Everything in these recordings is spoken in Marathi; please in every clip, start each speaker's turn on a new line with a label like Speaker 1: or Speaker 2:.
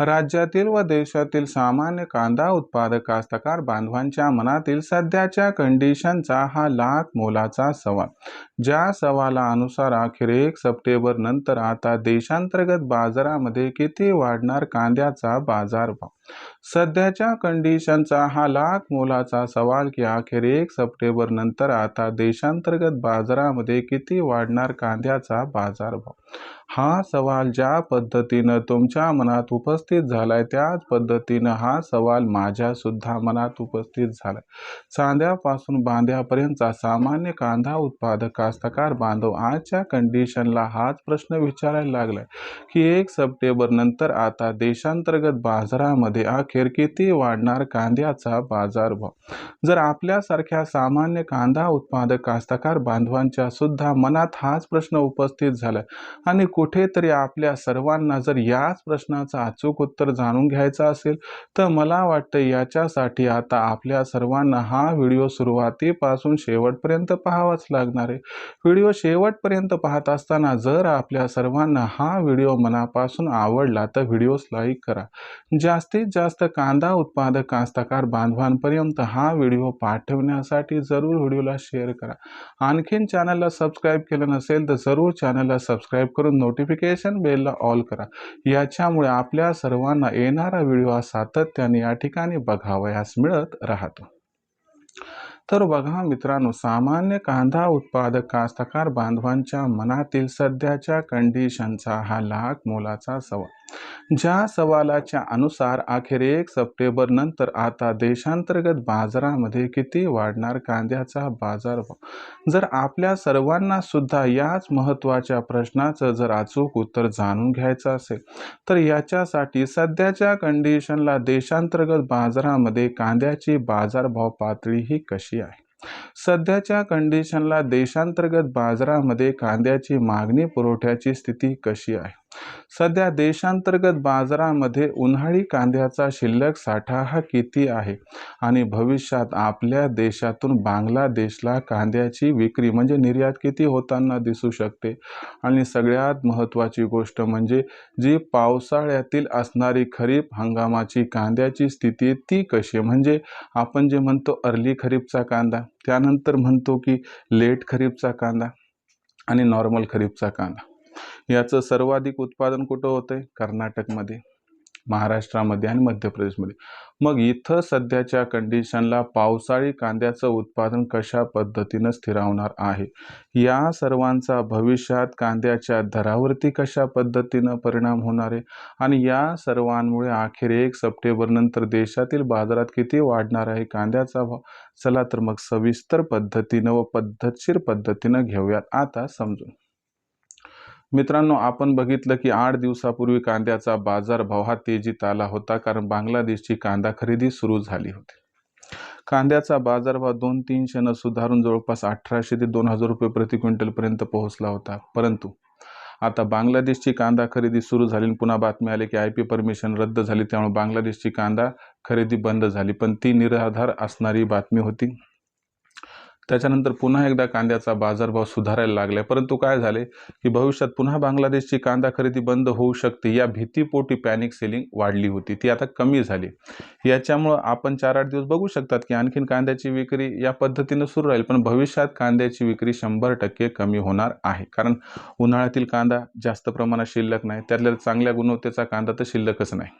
Speaker 1: राज्यातील व देशातील सामान्य कांदा उत्पादक कास्तकार बांधवांच्या मनातील सध्याच्या कंडिशनचा हा लाख मोलाचा सवाल. ज्या सवालानुसार अखेर एक सप्टेंबर नंतर आता देशांतर्गत बाजारामध्ये किती वाढणार कांद्याचा बाजारभाव? सध्याच्या कंडिशनचा हा लाख मोलाचा सवाल की अखेर एक सप्टेंबर नंतर आता देशांतर्गत बाजारामध्ये किती वाढणार कांद्याचा बाजारभाव? हा सवाल ज्या पद्धतीनं तुमच्या मनात उपस्थित झालाय त्याच पद्धतीनं हा सवाल माझ्या सुद्धा मनात उपस्थित झालाय. चांद्यापासून बांध्यापर्यंतचा सामान्य कांदा उत्पादक कास्तकार बांधव आजच्या कंडिशनला हाच प्रश्न विचारायला लागलाय की एक सप्टेंबर नंतर आता देशांतर्गत बाजारामध्ये अखेर किती वाढणार कांद्याचा बाजारभाव जर आपल्यासारख्या सामान्य कांदा उत्पादक कास्तकार बांधवांच्या सुद्धा मनात हाच प्रश्न उपस्थित झाला आणि कुठेतरी आपल्या सर्वांना जर याच प्रश्नाचं अचूक उत्तर जाणून घ्यायचं असेल तर मला वाटतं याच्यासाठी आता आपल्या सर्वांना हा व्हिडिओ सुरुवातीपासून शेवटपर्यंत पाहावाच लागणार आहे. व्हिडिओ शेवटपर्यंत पाहत असताना जर आपल्या सर्वांना हा व्हिडिओ मनापासून आवडला तर व्हिडिओस लाईक करा. जास्तीत जास्त कांदा उत्पादक कास्तकार बांधवांपर्यंत हा व्हिडिओ पाठवण्यासाठी जरूर व्हिडिओला शेअर करा. आणखीन चॅनलला सबस्क्राईब केलं नसेल तर जरूर चॅनलला सबस्क्राईब करून नोटिफिकेशन बेलला ऑल करा. याच्यामुळे आपल्या सर्वांना येणारा व्हिडिओ हा सातत्याने या ठिकाणी बघावयास मिळत राहतो. तर बघा मित्रांनो सामान्य कांदा उत्पादक कास्तकार बांधवांच्या मनातील सध्याच्या कंडिशनचा हा लाख मोलाचा सवाल. ज्या सवालाच्या अनुसार अखेर एक सप्टेंबर नंतर आता देशांतर्गत बाजारामध्ये किती वाढणार कांद्याचा बाजारभाव जर आपल्या सर्वांना सुद्धा याच महत्त्वाच्या प्रश्नाचं जर अचूक उत्तर जाणून घ्यायचं असेल तर याच्यासाठी सध्याच्या कंडिशनला देशांतर्गत बाजारामध्ये कांद्याची बाजारभाव पातळी ही कशी आहे? सध्याच्या कंडिशनला देशांतर्गत बाजारामध्ये कांद्याची मागणी पुरवठ्याची स्थिती कशी आहे? सध्या देशांतर्गत बाजारामध्ये उन्हाळी कांद्याचा शिल्लक साठा हा किती आहे? आणि भविष्यात आपल्या देशातून बांगलादेशला कांद्याची विक्री म्हणजे निर्यात किती होताना दिसू शकते? आणि सगळ्यात महत्त्वाची गोष्ट म्हणजे जी पावसाळ्यातील असणारी खरीप हंगामाची कांद्याची स्थिती ती कशी? आहे म्हणजे आपण जे म्हणतो अर्ली खरीपचा कांदा त्यानंतर म्हणतो की लेट खरीपचा कांदा आणि नॉर्मल खरीपचा कांदा. याचं सर्वाधिक उत्पादन कुठं होतं आहे कर्नाटकमध्ये महाराष्ट्रामध्ये आणि मध्य प्रदेशमध्ये मग इथं सध्याच्या कंडिशनला पावसाळी कांद्याचं उत्पादन कशा पद्धतीनं स्थिरावणार आहे? या सर्वांचा भविष्यात कांद्याच्या दरावरती कशा पद्धतीनं परिणाम होणार आहे? आणि या सर्वांमुळे अखेर एक सप्टेंबरनंतर देशातील बाजारात किती वाढणार आहे कांद्याचा भाव? चला तर मग सविस्तर पद्धतीनं व पद्धतशीर पद्धतीनं घेऊयात. आता समजून. मित्रांनो आपण बघितलं की आठ दिवसापूर्वी कांद्याचा बाजारभाव हा तेजीत आला होता कारण बांगलादेशची कांदा खरेदी सुरू झाली होती. कांद्याचा बाजारभाव दोन तीनशेनं सुधारून जवळपास अठराशे ते दोन हजार रुपये प्रति क्विंटलपर्यंत पोहोचला होता. परंतु आता बांगलादेशची कांदा खरेदी सुरू झाली आणि पुन्हा बातमी आली की आय पी परमिशन रद्द झाली त्यामुळे बांगलादेशची कांदा खरेदी बंद झाली. पण ती निराधार असणारी बातमी होती. त्याच्यानंतर पुन्हा एकदा कांद्याचा बाजारभाव सुधारायला लागला. परंतु काय झाले? की भविष्यात पुन्हा बांगलादेशची कांदा खरेदी बंद होऊ शकते. या भीतीपोटी पॅनिक सेलिंग वाढली होती. ती आता कमी झाली. याच्यामुळं आपण चार आठ दिवस बघू शकतात की आणखीन कांद्याची विक्री या पद्धतीनं सुरू राहील. पण भविष्यात कांद्याची विक्री शंभर टक्के कमी होणार आहे. कारण उन्हाळ्यातील कांदा जास्त प्रमाणात शिल्लक नाही. त्यातल्या चांगल्या गुणवत्तेचा कांदा तर शिल्लकच नाही.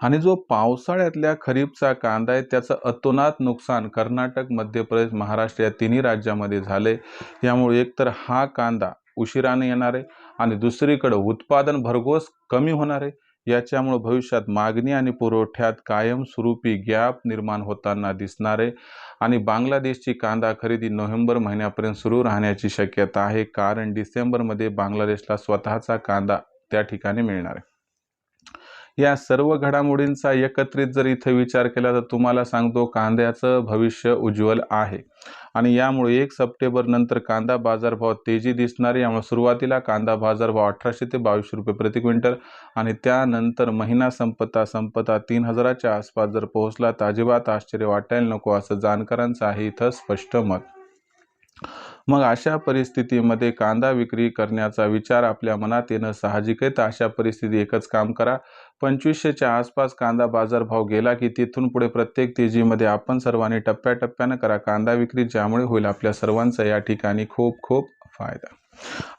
Speaker 1: आणि जो पावसाळ्यातल्या खरीपचा कांदा आहे त्याचं अतोनात नुकसान कर्नाटक मध्य प्रदेश महाराष्ट्र या तिन्ही राज्यामध्ये झाले यामुळे एकतर हा कांदा उशिराने येणार आहे आणि दुसरीकडं उत्पादन भरघोस कमी होणार आहे. याच्यामुळं भविष्यात मागणी आणि पुरवठ्यात कायमस्वरूपी गॅप निर्माण होताना दिसणार आहे. आणि बांगलादेशची कांदा खरेदी नोव्हेंबर महिन्यापर्यंत सुरू राहण्याची शक्यता आहे. कारण डिसेंबरमध्ये बांगलादेशला स्वतःचा कांदा त्या ठिकाणी मिळणार आहे. या सर्व घडामोडींचा एकत्रित जर इथं विचार केला तर तुम्हाला सांगतो कांद्याचं भविष्य उज्ज्वल आहे. आणि यामुळे एक सप्टेंबर नंतर कांदा बाजारभाव तेजी दिसणार यामुळे सुरुवातीला कांदा बाजारभाव अठराशे ते बावीसशे रुपये प्रति क्विंटल आणि त्यानंतर महिना संपता संपता तीन हजाराच्या आसपास जर पोहोचला तर अजिबात आश्चर्य वाटायला नको असं जाणकारांचं आहे इथं स्पष्ट मत. मग अशा परिस्थितीमध्ये कांदा विक्री करण्याचा विचार आपल्या मनात येणं साहजिक आहे. तर अशा परिस्थिती एकच काम करा. पंचवीसशेच्या आसपास कांदा बाजारभाव गेला की तिथून पुढे प्रत्येक तेजीमध्ये आपण सर्वांनी टप्प्याटप्प्यानं करा. कांदा विक्री ज्यामुळे होईल आपल्या सर्वांचा या ठिकाणी खूप खूप फायदा.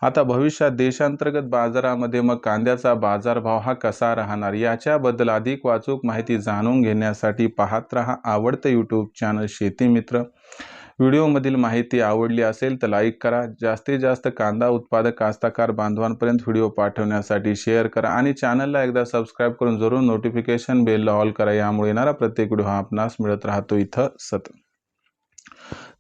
Speaker 1: आता भविष्यात देशांतर्गत बाजारामध्ये मग कांद्याचा बाजारभाव हा कसा राहणार? याच्याबद्दल अधिक वाचूक माहिती जाणून घेण्यासाठी पाहत रहा आवडतं यूट्यूब चॅनल शेती मित्र. व्हिडिओमधील माहिती आवडली असेल तर लाईक करा. जास्तीत जास्त कांदा उत्पादक कास्ताकार बांधवांपर्यंत व्हिडिओ पाठवण्यासाठी शेअर करा आणि चॅनलला एकदा सबस्क्राईब करून जरूर नोटिफिकेशन बेलला ऑल करा. यामुळे येणारा प्रत्येक व्हिडिओ हा आपणास मिळत राहतो इथं सतत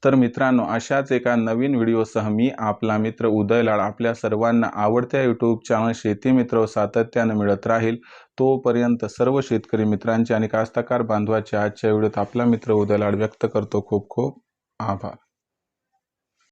Speaker 1: तर मित्रांनो अशाच एका नवीन व्हिडिओसह मी आपला मित्र उदय लाड आपल्या सर्वांना आवडत्या यूट्यूब चॅनल शेती मित्र सातत्यानं मिळत राहील. तोपर्यंत सर्व शेतकरी मित्रांचे आणि कास्तकार बांधवाचे आजच्या व्हिडिओत आपला मित्र उदय लाड व्यक्त करतो खूप खूप আবার